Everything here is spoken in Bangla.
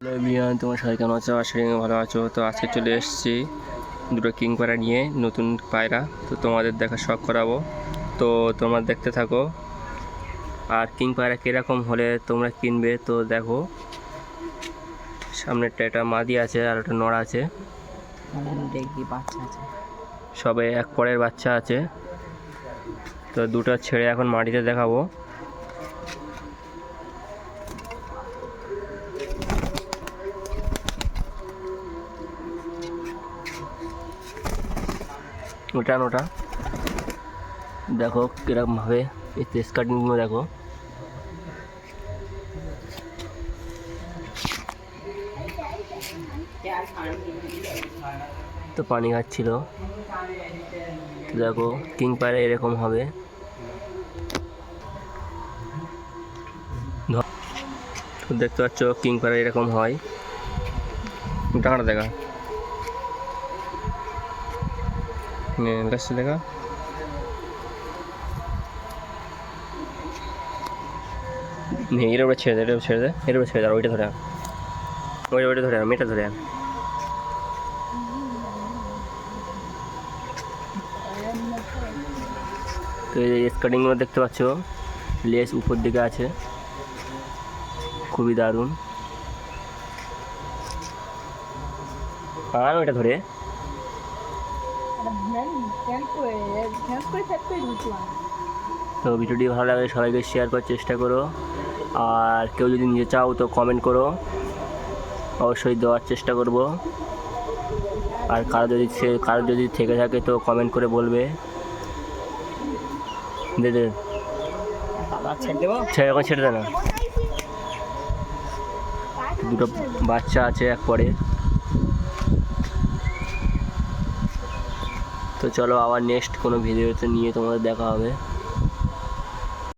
হ্যালো তোমার সবাই কেমন আছো? আশা করি ভালো আছো। তো আজকে চলে এসেছি দুটো কিং পায়রা নিয়ে, নতুন পায়রা। তো তোমাদের দেখা শখ করাবো। তো তোমরা দেখতে থাকো। আর কিং পায়রা কীরকম হলে তোমরা কিনবে, তো দেখো। সামনেরটা একটা মাদি আছে আর একটা নড়া আছে। সবে এক পরের বাচ্চা আছে। তো দুটো ছেড়ে এখন মাটিতে দেখাবো। ওটা ওটা। দেখো কিরকমভাবে এই তেজ কাটিংগুলো দেখো। তো পানি খাচ্ছিল। দেখো কিং পায়রা এরকম হবে। দেখতে পাচ্ছ কিং পায়রা এরকম হয়। টাকাটা দেখা। কাছে দেখা। নে, এর উপরে ছেড়ে দে এর ছেড়ে দে এর উপরে ছেড়ে দে আর ওইটা ধরে আন। ওইটা ওইটা ধরে আন মেয়েটা ধরে আন। তো এই স্কার্টিংগুলো দেখতে পাচ্ছ লেস উপর দিকে আছে। খুবই দারুণ। আর ওইটা ধরে। তো ভিডিওটি ভালো লাগলে সবাইকে শেয়ার করার চেষ্টা করো। আর কেউ যদি নিতে চাও তো কমেন্ট করো। অবশ্যই দেওয়ার চেষ্টা করব। আর কারও যদি সে, কারও যদি থেকে থাকে তো কমেন্ট করে বলবে। দে ছেড়ে ছেড়ে দে না। দুটো বাচ্চা আছে এক পরে। তো চলো আবার নেক্সট কোনো ভিডিওতে নিয়ে তোমাদের দেখা হবে।